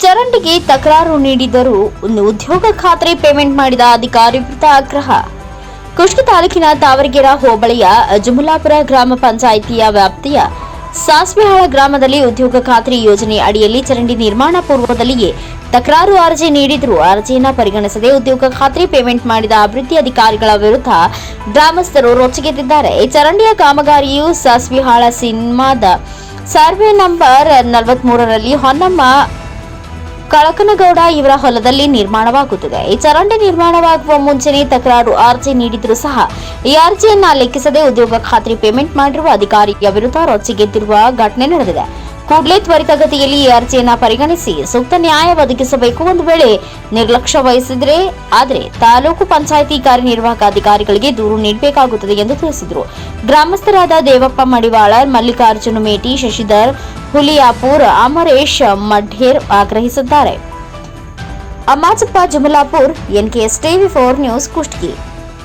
ಚರಂಡಿಗೆ ತಕರಾರು ನೀಡಿದರೂ ಒಂದು ಉದ್ಯೋಗ ಖಾತ್ರಿ ಪೇಮೆಂಟ್ ಮಾಡಿದ ಅಧಿಕಾರಿ ವಿರುದ್ಧ ಆಗ್ರಹ ಕುಷ್ಕ ತಾಲೂಕಿನ ತಾವರಗೆರೆ ಹೋಬಳಿಯ ಅಜಮುಲಾಪುರ ಗ್ರಾಮ ಪಂಚಾಯಿತಿಯ ವ್ಯಾಪ್ತಿಯ ಸಾಸ್ವೆಹಾಳ ಗ್ರಾಮದಲ್ಲಿ ಉದ್ಯೋಗ ಖಾತ್ರಿ ಯೋಜನೆ ಅಡಿಯಲ್ಲಿ ಚರಂಡಿ ನಿರ್ಮಾಣ ಪೂರ್ವದಲ್ಲಿಯೇ ತಕರಾರು ಅರ್ಜಿ ನೀಡಿದ್ರು ಅರ್ಜಿಯನ್ನ ಪರಿಗಣಿಸದೆ ಉದ್ಯೋಗ ಖಾತ್ರಿ ಪೇಮೆಂಟ್ ಮಾಡಿದ ಅಭಿವೃದ್ಧಿ ಅಧಿಕಾರಿಗಳ ವಿರುದ್ಧ ಗ್ರಾಮಸ್ಥರು ರೊಚ್ಚಿಗೆದ್ದಿದ್ದಾರೆ. ಚರಂಡಿಯ ಕಾಮಗಾರಿಯು ಸಾಸ್ವಿಹಾಳ ಸಿನಿಮಾದ ಸರ್ವೆ ನಂಬರ್ ನಲವತ್ಮೂರರಲ್ಲಿ ಹೊನ್ನಮ್ಮ ಕಳಕನಗೌಡ ಇವರ ಹೊಲದಲ್ಲಿ ನಿರ್ಮಾಣವಾಗುತ್ತಿದೆ. ಈ ಚರಂಡಿ ನಿರ್ಮಾಣವಾಗುವ ಮುಂಚೆನೇ ತಕರಾರು ಅರ್ಜಿ ನೀಡಿದರೂ ಸಹ ಈ ಅರ್ಜಿಯನ್ನ ಲೆಕ್ಕಿಸದೆ ಉದ್ಯೋಗ ಖಾತ್ರಿ ಪೇಮೆಂಟ್ ಮಾಡಿರುವ ಅಧಿಕಾರಿಯ ವಿರುದ್ಧ ರೊಚ್ಚಿಗೆದ್ದಿರುವ ಘಟನೆ ನಡೆದಿದೆ. ಕೂಡಲೇ ತ್ವರಿತಗತಿಯಲ್ಲಿ ಈ ಅರ್ಜಿಯನ್ನ ಪರಿಗಣಿಸಿ ಸೂಕ್ತ ನ್ಯಾಯ ಒದಗಿಸಬೇಕು ಒಂದು ವೇಳೆ ನಿರ್ಲಕ್ಷ್ಯ ವಹಿಸಿದರೆ, ಆದರೆ ತಾಲೂಕು ಪಂಚಾಯಿತಿ ಕಾರ್ಯನಿರ್ವಾಹಕ ಅಧಿಕಾರಿಗಳಿಗೆ ದೂರು ನೀಡಬೇಕಾಗುತ್ತದೆ ಎಂದು ತಿಳಿಸಿದರು. ಗ್ರಾಮಸ್ಥರಾದ ದೇವಪ್ಪ ಮಡಿವಾಳ, ಮಲ್ಲಿಕಾರ್ಜುನ ಮೇಟಿ, ಶಶಿಧರ್, ಹುಲಿಯಾಪುರ್, ಅಮರೇಶ್ ಮಢೇರ್ ಆಗ್ರಹಿಸಿದ್ದಾರೆ. Amajappa Jumalapur, NKS TV four news, Kushtagi.